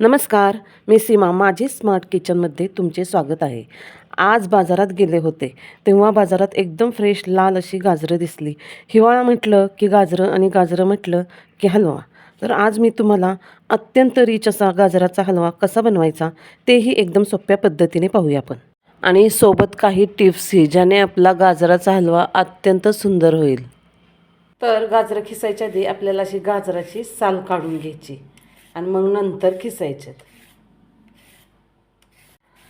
नमस्कार मी सीमा माझी स्मार्ट किचनमध्ये तुमचे स्वागत आहे. आज बाजारात गेले होते. तेव्हा बाजारात एकदम फ्रेश लाल अशी गाजरं दिसली. हिवाळा म्हटलं की गाजरं आणि गाजरं म्हटलं की हलवा. तर आज मी तुम्हाला अत्यंत रिच असा गाजराचा हलवा कसा बनवायचा तेही एकदम सोप्या पद्धतीने पाहूया आपण. आणि सोबत काही टिप्सही ज्याने आपला गाजराचा हलवा अत्यंत सुंदर होईल. तर गाजरं खिसायच्या आधी आपल्याला अशी गाजराची साल काढून घ्यायची. आणि मग नंतर खिसायच्यात.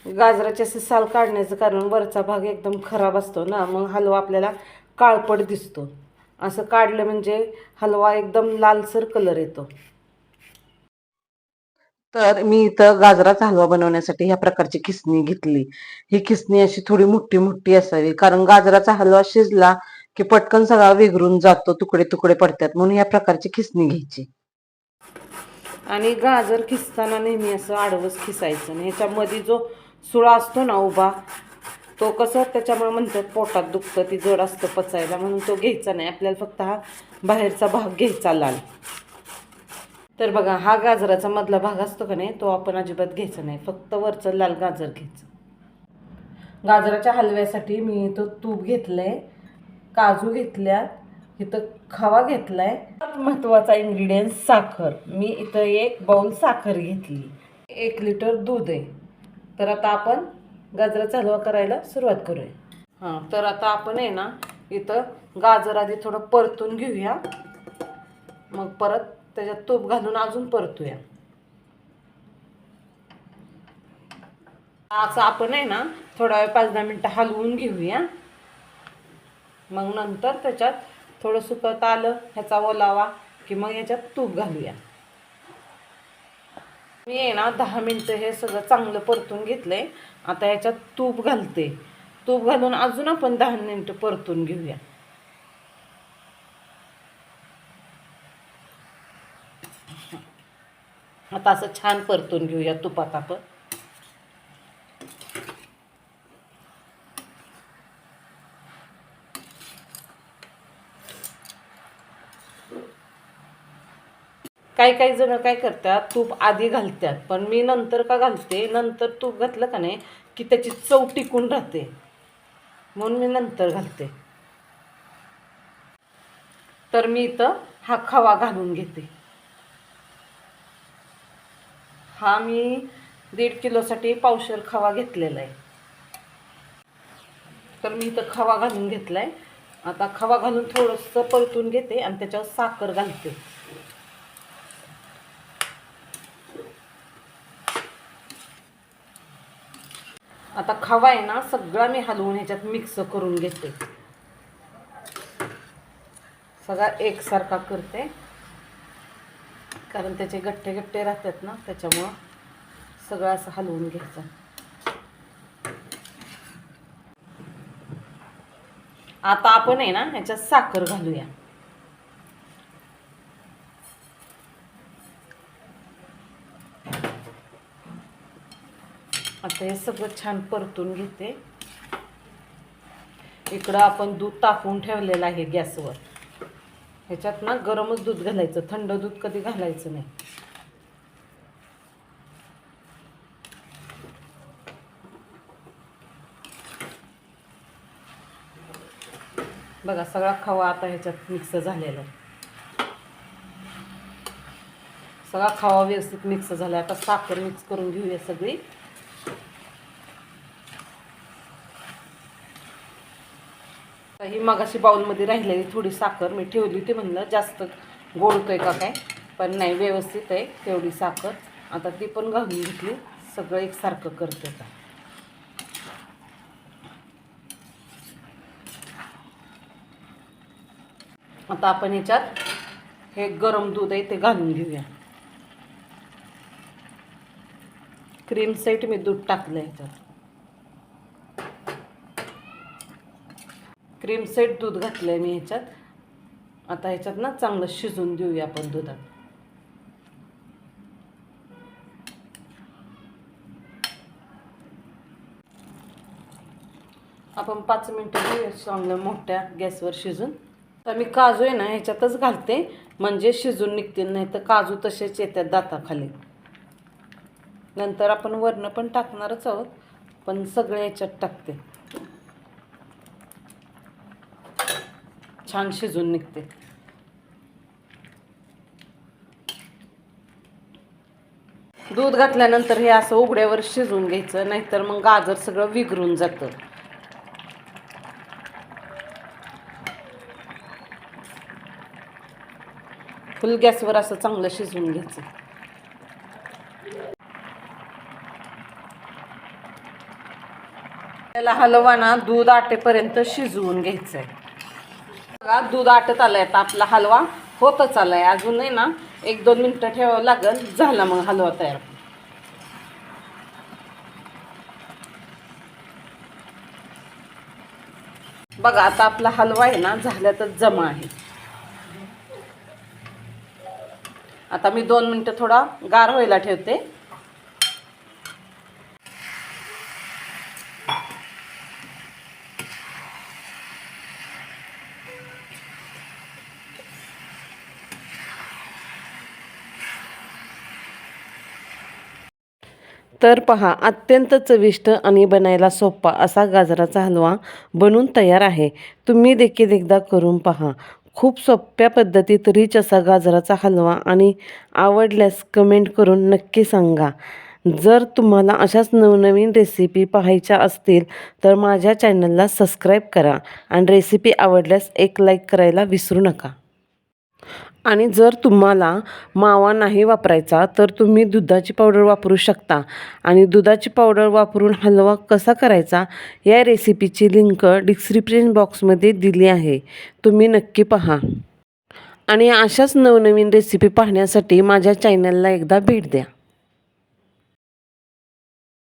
गाजराचे असे साल काढण्याचं कारण वरचा भाग एकदम खराब असतो ना मग हलवा आपल्याला काळपट दिसतो. असं काढलं म्हणजे हलवा एकदम लालसर कलर येतो. तर मी इथं गाजराचा हलवा बनवण्यासाठी ह्या प्रकारची खिसणी घेतली. ही खिसणी अशी थोडी मोठी मोठी असावी कारण गाजराचा हलवा शिजला की पटकन सगळा विघरून जातो तुकडे तुकडे पडतात म्हणून या प्रकारची खिसणी घ्यायची. आणि गाजर खिसताना नेहमी असं आडवस खिसायचं. आणि ह्याच्यामध्ये जो सुळा असतो ना उभा तो कसं त्याच्यामुळे म्हणतात पोटात दुखतं ती जड असतं पचायला. म्हणून तो घ्यायचा नाही. आपल्याला फक्त हा बाहेरचा भाग घ्यायचा लाल. तर बघा हा गाजराचा मधला भाग असतो का नाही तो आपण अजिबात घ्यायचा नाही. फक्त वरचं लाल गाजर घ्यायचं. गाजराच्या हलव्यासाठी मी तो तूप घेतलं आहे काजू घेतल्यात इथं खवा आहे महत्त्वाचा इन्ग्रेडियंट साखर. मी इथं एक बाउल साखर घेतली. एक लिटर दूध आहे. तर आता आपण गाजराचा हलवा करायला सुरुवात करूया. हां तर आता आपण आहे ना इथं गाजर आधी थोडं परतून घेऊया. मग परत त्याच्यात तूप घालून अजून परतूया. असं आपण आहे ना थोडा वेळ पाच दहा मिनटं हलवून घेऊया. मग नंतर त्याच्यात थोडं सुकत आलं ह्याचा ओलावा की मग याच्यात तूप घालूया. मी आहे ना दहा मिनटं हे सगळं चांगलं परतून घेतलंय. आता ह्याच्यात तूप घालते. तूप घालून अजून आपण दहा मिनटं परतून घेऊया. आता असं छान परतून घेऊया तुपात आपण. काही काही जण काय करतात तूप आधी घालतात पण मी नंतर का घालते? नंतर तूप घातलं का नाही की त्याची चव टिकून राहते. म्हणून मी नंतर घालते. तर मी इथं हा खवा घालून घेते. हा मी दीड किलोसाठी पावशर खवा घेतलेला आहे. तर मी इथं खवा घालून घेतला आहे आता खवा घालून थोडंसं परतून घेते आणि त्याच्यावर साखर घालते. आता खवा आहे ना सगळा मी हलवून ह्याच्यात मिक्स करून घेते. सगळा एकसारखा करते. कारण त्याचे गट्टे गट्टे राहतात ना त्याच्यामुळं सगळं असं हलवून घ्यायचं. आता आपण आहे ना ह्याच्यात साखर घालूया. आता हे सगळं छान परतून घेते. इकडं आपण दूध तापवून ठेवलेलं आहे गॅसवर. ह्याच्यात ना गरमच दूध घालायचं थंड दूध कधी घालायचं नाही. बघा सगळा खवा आता ह्याच्यात मिक्स झालेला आहे. सगळा खवा व्यवस्थित मिक्स झाला आता साखर मिक्स करून घेऊया सगळी. ही मगाशी बाऊलमध्ये राहिलेली थोडी साखर मी ठेवली होती म्हणलं जास्त गोड होतोय का काय? पण नाही व्यवस्थित आहे तेवढी साखर. आता ती पण घालून घेतली. सगळं एकसारखं करते का आता आपण ह्याच्यात हे गरम दूध आहे ते घालून घेऊया. क्रीम सेट मी दूध टाकलं ह्याच्यात. क्रीमसेट दूध घातलं आहे मी ह्याच्यात. आता ह्याच्यात ना चांगलं शिजून देऊया आपण दुधात. आपण पाच मिनटं घेऊया चांगलं मोठ्या गॅसवर शिजून. तर मी काजू आहे ना ह्याच्यातच घालते. म्हणजे शिजून निघतील नाही तर काजू तसेच येतात दाताखाली. नंतर आपण वरणं पण टाकणारच आहोत. पण सगळे ह्याच्यात टाकते. छान शिजून निघते दूध घातल्यानंतर हे असं उघड्यावर शिजवून घ्यायचं नाहीतर मग गाजर सगळं विघरून जातं. फुल गॅसवर असं चांगलं शिजवून घ्यायचं. त्याला हलवा ना दूध आटेपर्यंत शिजवून घ्यायचं आहे बघा दूध आटत आलंय आता आपला हलवा होतच आलाय. अजूनही ना एक दोन मिनटं ठेवावं लागेल झाला मग हलवा तयार. बघा आता आपला हलवा आहे ना झाल्यातच जमा आहे. आता मी दोन मिनटं थोडा गार व्हायला ठेवते. तर पहा अत्यंत चविष्ट आणि बनायला सोपा असा गाजराचा हलवा बनून तयार आहे. तुम्ही देखील एकदा करून पहा. खूप सोप्या पद्धतीत रिच असा गाजराचा हलवा आणि आवडल्यास कमेंट करून नक्की सांगा. जर तुम्हाला अशाच नवनवीन रेसिपी पाहायच्या असतील तर माझ्या चॅनलला सबस्क्राईब करा आणि रेसिपी आवडल्यास एक लाईक करायला विसरू नका. आणि जर तुम्हाला मावा नाही वापरायचा तर तुम्ही दुधाची पावडर वापरू शकता. आणि दुधाची पावडर वापरून हलवा कसा करायचा या रेसिपीची लिंक डिस्क्रिप्शन बॉक्समध्ये दिली आहे. तुम्ही नक्की पहा. आणि अशाच नवनवीन रेसिपी पाहण्यासाठी माझ्या चॅनलला एकदा भेट द्या.